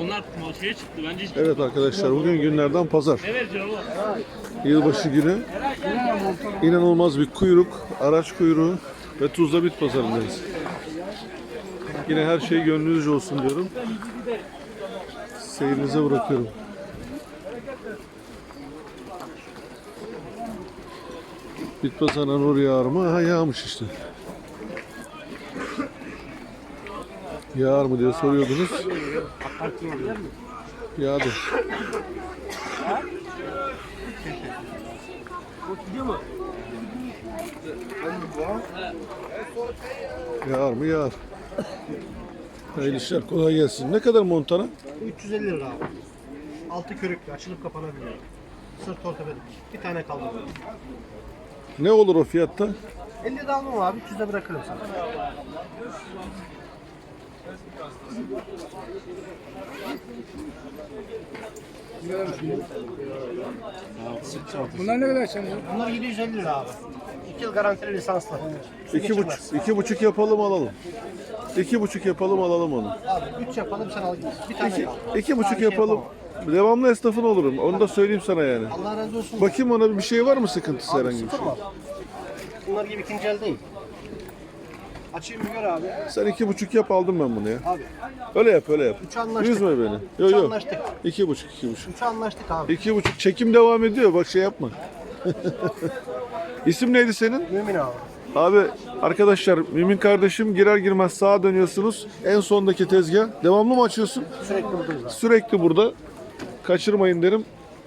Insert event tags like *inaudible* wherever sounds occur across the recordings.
Onlar şeye çıktı bence hiç Evet arkadaşlar bugün günlerden pazar. ne vereceğim? Yılbaşı günü inanılmaz bir kuyruk, araç kuyruğu ve Tuzla Bit Pazarı'ndayız. Yine her şey gönlünüzce olsun diyorum. Seyrinize bırakıyorum. Bit Pazarı'na nur yağar mı? Ha yağmış işte. Yağar mı diye soruyordunuz. Yağdı. Yağar mı yağar. Hayırlı işler kolay gelsin. Ne kadar montana? Bu 350 lira abi. Altı körüklü açılıp kapanabiliyor. Sırt ortopedik. Bir tane kaldı. Ne olur o fiyatta? 50 de almam abi 300 de bırakırım sana. Bunlar ne kadar şimdi? Bunlar 750 lira abi. 2 yıl garantili lisanslı. İki buçuk, iki buçuk yapalım alalım. İki buçuk yapalım alalım onu. Abi 3 yapalım sen al git. Bir tane İki, kaldı. iki buçuk şey yapalım. yapamam. Devamlı esnafın olurum. Onu da söyleyeyim sana yani. Allah razı olsun. Bakayım ona bir şey var mı sıkıntısı abi herhangi bir şey? var. Bunlar gibi ikinci el değil. Açayım bir gör abi. Sen iki buçuk yap aldım ben bunu ya. Abi Öyle yap öyle yap. Üç anlaştık. Üzme beni. Yok Üç yok. anlaştık. İki buçuk iki buçuk. 3 anlaştık abi. İki buçuk. Çekim devam ediyor. Bak şey yapma. *laughs* İsim neydi senin? Mümin abi. Abi arkadaşlar Mümin kardeşim girer girmez sağa dönüyorsunuz. En sondaki tezgah. Devamlı mı açıyorsun? Sürekli buradayız abi. Sürekli burada. Kaçırmayın derim.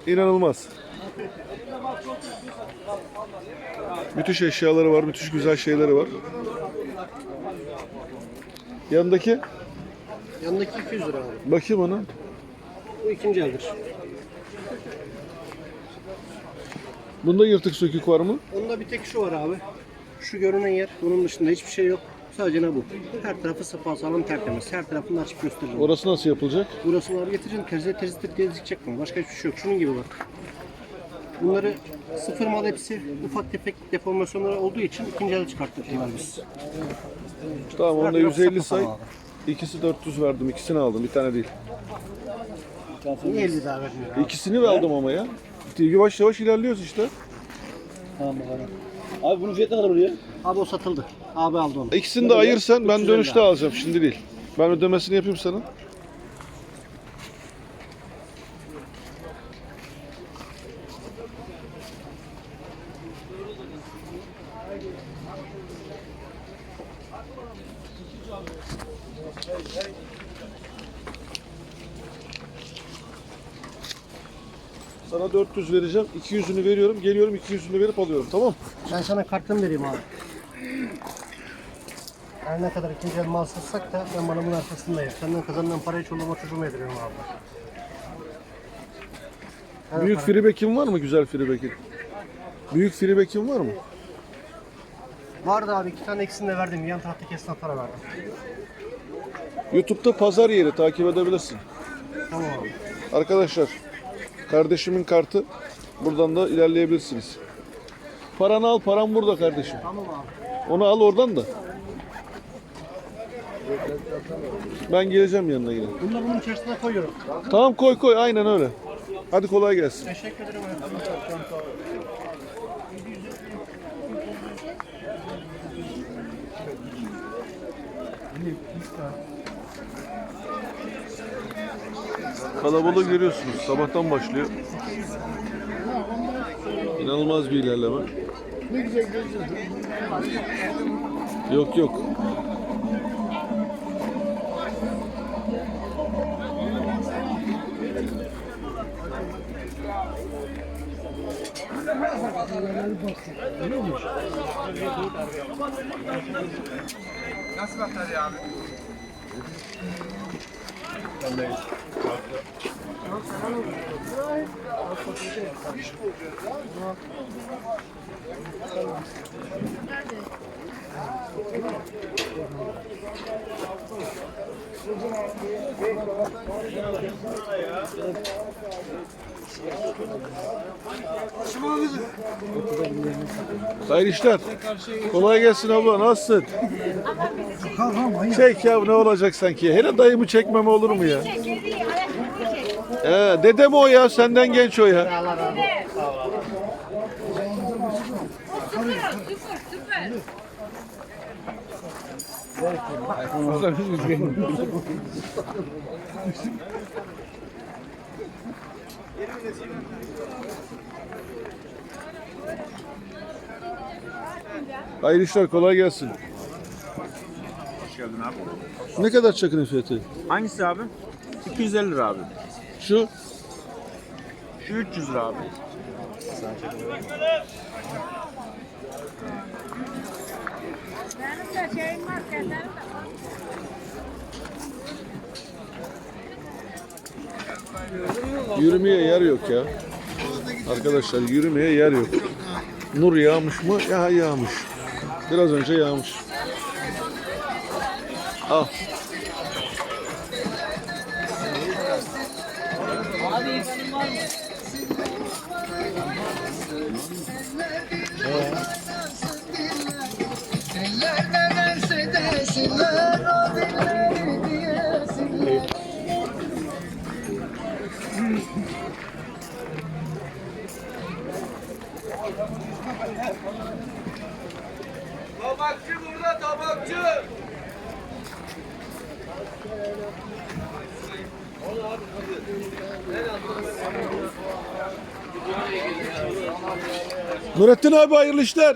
İnanılmaz. Müthiş eşyaları var, müthiş güzel şeyleri var. Yanındaki Yanındaki 200 lira abi. bakayım ona. Bu ikinci eldir. Bunda yırtık sökük var mı? Onda bir tek şu var abi. Şu görünen yer. Bunun dışında hiçbir şey yok. Sadece ne bu? Her tarafı sapasağlam tertemiz. Her tarafını açıp gösteririm. Orası nasıl yapılacak? Burası var getireceğim. Terziye terzidir diye dikecek bunu. Başka hiçbir şey yok. Şunun gibi bak. Bunları sıfır mal hepsi ufak tefek deformasyonları olduğu için ikinci elde çıkarttık biz. Tamam onda Her taraf 150 sapasağlam say. İkisi 400 verdim. ikisini aldım. Bir tane değil. Niye 50 daha vermiyor abi? İkisini aldım ama ya. Yavaş yavaş ilerliyoruz işte. Tamam bakalım. Abi bunun fiyatı ne kadar oluyor? Abi o satıldı. Abi aldı onu. İkisini de ayırsan ben 350 dönüşte abi. alacağım. Şimdi değil. Ben ödemesini yapayım sana. Sana 400 vereceğim. 200'ünü veriyorum. Geliyorum 200'ünü verip alıyorum. Tamam? Ben sana kartımı vereyim abi. Her ne kadar ikinci el mal satsak da ben malımın arkasındayım. Senden kazanılan parayı çoluğuma çocuğuma yediriyorum abi. Evet, Büyük para- freeback'in var mı güzel freeback'in? Büyük freeback'in var mı? Vardı abi iki tane ikisini de verdim. Yan taraftaki esnaflara verdim. YouTube'da pazar yeri takip edebilirsin. Tamam abi. Arkadaşlar kardeşimin kartı buradan da ilerleyebilirsiniz. Paranı al param burada kardeşim. Tamam abi. Onu al oradan da. Ben geleceğim yanına yine. Bunu da bunun içerisine koyuyorum. Tamam koy koy aynen öyle. Hadi kolay gelsin. Teşekkür ederim. Kalabalığı görüyorsunuz. Sabahtan başlıyor. İnanılmaz bir ilerleme. Yok yok. Öyle mi? Nasıl batarya abi? Nerede? Hayırlı işler. Kolay gelsin abla. Nasılsın? Çek ya ne olacak sanki? Hele dayımı çekmeme olur mu ya? Ee, dedem o ya. Senden genç o ya. *laughs* Hayırlı işler. Kolay gelsin. Hoş geldin abi. Ne kadar çakının fiyatı? Hangisi abi? 250 lira abi. Şu Şu 300 lira abi. Yürümeye yer yok ya. Arkadaşlar yürümeye yer yok. Nur yağmış mı? Ya yağmış. Biraz önce yağmış. Al. Eller o dilleri diyesinler Nurettin abi hayırlı işler.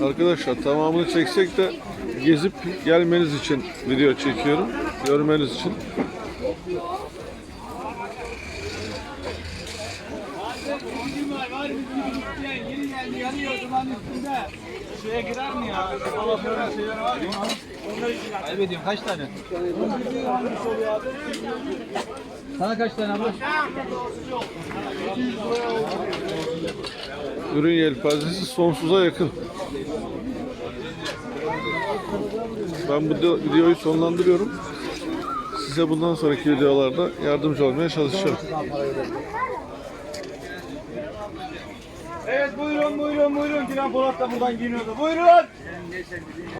Arkadaşlar tamamını çeksek de gezip gelmeniz için video çekiyorum. Görmeniz için. Kaybediyorum kaç tane? Sana kaç tane abla? Ürün yelpazesi sonsuza yakın. Ben bu de- videoyu sonlandırıyorum. Size bundan sonraki videolarda yardımcı olmaya çalışacağım. Evet buyurun buyurun buyurun. Dilan Polat da buradan geliyordu. Buyurun.